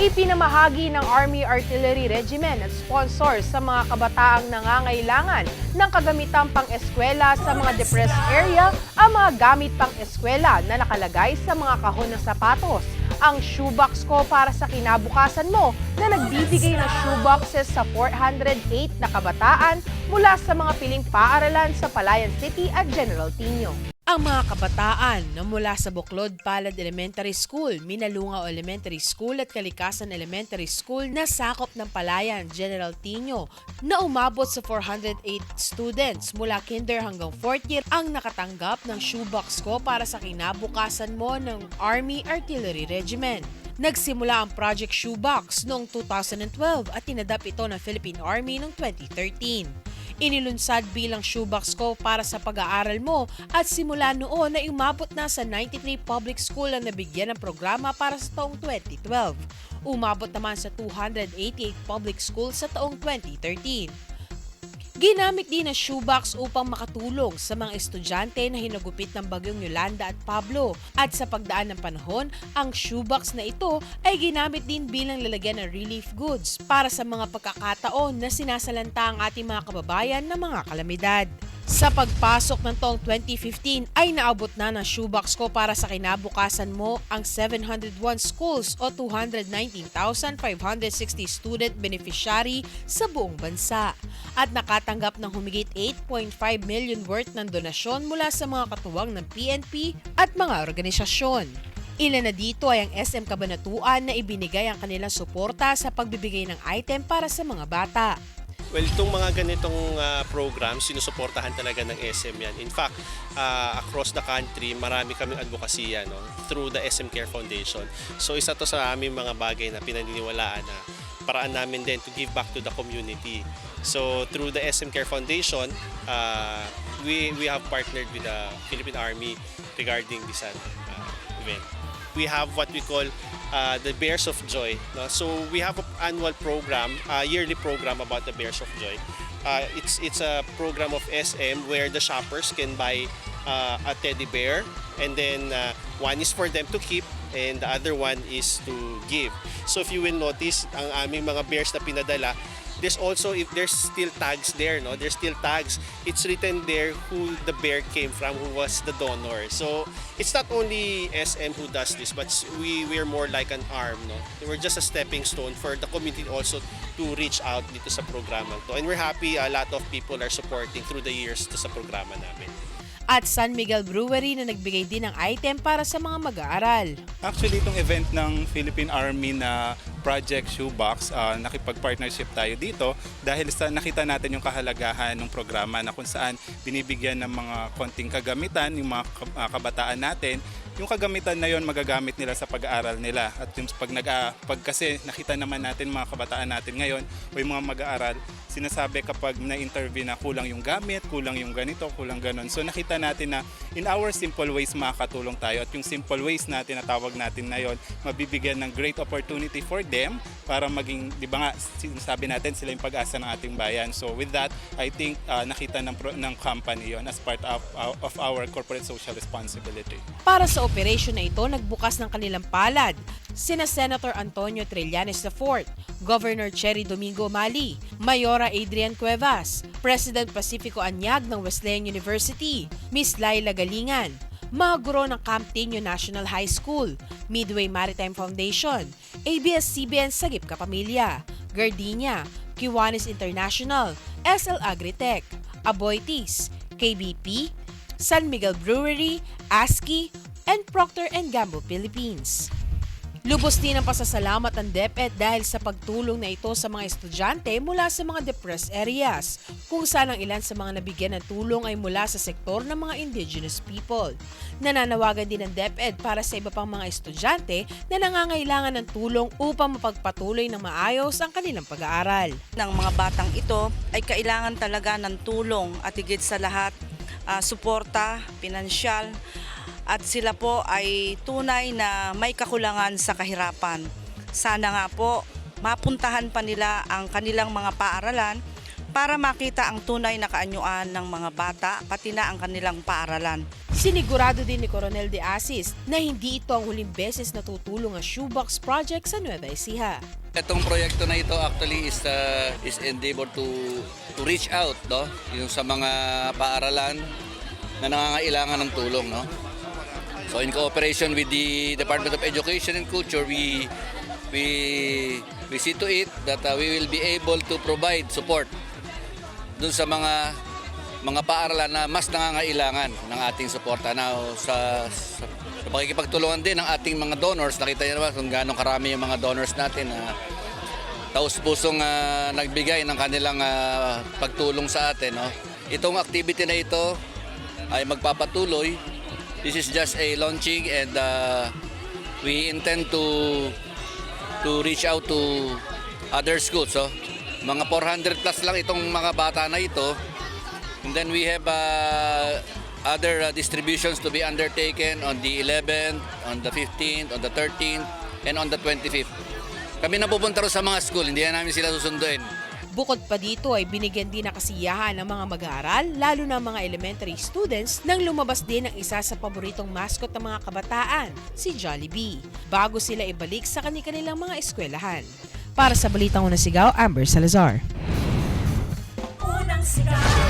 Ipinamahagi ng Army Artillery Regiment at sponsor sa mga kabataang nangangailangan ng kagamitang pang-eskwela sa mga depressed area ang mga gamit pang-eskwela na nakalagay sa mga kahon ng sapatos. Ang shoebox ko para sa kinabukasan mo na nagbibigay ng shoeboxes sa 408 na kabataan mula sa mga piling paaralan sa Palayan City at General Tino. Ang mga kabataan na mula sa Buklod Palad Elementary School, Minalungaw Elementary School at Kalikasan Elementary School na sakop ng Palayan, General Tino, na umabot sa 408 students mula kinder hanggang 4th year ang nakatanggap ng shoebox ko para sa kinabukasan mo ng Army Artillery Regiment. Nagsimula ang Project Shoebox noong 2012 at tinadap ito ng Philippine Army noong 2013. Inilunsad bilang shoebox ko para sa pag-aaral mo at simula noon ay umabot na sa 93 public school ang nabigyan ng programa para sa taong 2012. Umabot naman sa 288 public schools sa taong 2013. Ginamit din ang shoebox upang makatulong sa mga estudyante na hinagupit ng bagyong Yolanda at Pablo. At sa pagdaan ng panahon, ang shoebox na ito ay ginamit din bilang lalagyan ng relief goods para sa mga pagkakataon na sinasalanta ang ating mga kababayan ng mga kalamidad. Sa pagpasok ng taong 2015 ay naabot na ng shoebox ko para sa kinabukasan mo ang 701 schools o 219,560 student beneficiary sa buong bansa at nakatanggap ng humigit 8.5 million worth ng donasyon mula sa mga katuwang ng PNP at mga organisasyon. Ilan na dito ay ang SM Kabanatuan na ibinigay ang kanilang suporta sa pagbibigay ng item para sa mga bata. Well, itong mga ganitong ah, programs, sinusuportahan talaga ng SM yan. In fact, ah, across the country, marami kaming advokasya no, through the SM Care Foundation. So isa to sa aming mga bagay na pinaniniwalaan na paraan namin din to give back to the community. So through the SM Care Foundation, ah, we, we have partnered with the Philippine Army regarding this ah, event we have what we call uh, the Bears of Joy. No? So we have an annual program, a yearly program about the Bears of Joy. Uh, it's it's a program of SM where the shoppers can buy uh, a teddy bear and then uh, one is for them to keep and the other one is to give. So if you will notice, ang aming mga bears na pinadala, there's also if there's still tags there no? There's still tags. It's written there who the bear came from who was the donor. So it's not only SM who does this but we we're more like an arm no? We're just a stepping stone for the community also to reach out dito sa programa to. And we're happy a lot of people are supporting through the years to sa programa namin At San Miguel Brewery na nagbigay din ng item para sa mga mag-aaral. Actually, itong event ng Philippine Army na Project Shoebox, uh, nakipag-partnership tayo dito dahil sa nakita natin yung kahalagahan ng programa na kung saan binibigyan ng mga konting kagamitan yung mga ah, kabataan natin yung kagamitan na yon magagamit nila sa pag-aaral nila at yung pag nag pag kasi nakita naman natin mga kabataan natin ngayon o yung mga mag-aaral sinasabi kapag na-interview na kulang yung gamit, kulang yung ganito, kulang ganon. So nakita natin na in our simple ways makakatulong tayo at yung simple ways na tawag natin na yon mabibigyan ng great opportunity for them para maging, di ba nga, sinasabi natin sila yung pag-asa ng ating bayan. So with that, I think ah, nakita ng, ng company yon as part of, of our corporate social responsibility. Para sa operasyon na ito, nagbukas ng kanilang palad sina Senator Antonio Trillanes IV, Governor Cherry Domingo Mali, Mayora Adrian Cuevas, President Pacifico Anyag ng Wesleyan University, Miss Laila Galingan, mga guro ng Camptino National High School, Midway Maritime Foundation, ABS-CBN Sagip Kapamilya, Gardenia, Kiwanis International, SL Agritech, Aboitis, KBP, San Miguel Brewery, ASCII, and Procter Gamble Philippines. Lubos din ang pasasalamat ng DepEd dahil sa pagtulong na ito sa mga estudyante mula sa mga depressed areas, kung saan ang ilan sa mga nabigyan ng tulong ay mula sa sektor ng mga indigenous people. Nananawagan din ng DepEd para sa iba pang mga estudyante na nangangailangan ng tulong upang mapagpatuloy ng maayos ang kanilang pag-aaral. ng mga batang ito ay kailangan talaga ng tulong at higit sa lahat ah, suporta, pinansyal at sila po ay tunay na may kakulangan sa kahirapan. Sana nga po mapuntahan pa nila ang kanilang mga paaralan para makita ang tunay na kaanyuan ng mga bata pati na ang kanilang paaralan. Sinigurado din ni Coronel De Asis na hindi ito ang huling beses na tutulong ang Shoebox Project sa Nueva Ecija. Itong proyekto na ito actually is uh, is endeavor to to reach out no yung sa mga paaralan na nangangailangan ng tulong no. So in cooperation with the Department of Education and Culture we we we see to it that uh, we will be able to provide support dun sa mga mga paaralan na mas nangangailangan ng ating suporta na sa, sa, sa pakikipagtulungan din ng ating mga donors. Nakita niyo naman kung gaano karami yung mga donors natin na taus-pusong ah, nagbigay ng kanilang ah, pagtulong sa atin. No? Itong activity na ito ay magpapatuloy. This is just a launching and ah, we intend to to reach out to other schools. So, mga 400 plus lang itong mga bata na ito. And then we have uh, other uh, distributions to be undertaken on the 11th, on the 15th, on the 13th, and on the 25th. Kami na pupunta sa mga school, hindi na namin sila susunduin. Bukod pa dito ay binigyan din ng kasiyahan ng mga mag-aaral, lalo na mga elementary students, nang lumabas din ang isa sa paboritong mascot ng mga kabataan, si Jollibee, bago sila ibalik sa kanilang mga eskwelahan. Para sa Balitang Unang Sigaw, Amber Salazar. Unang sigaw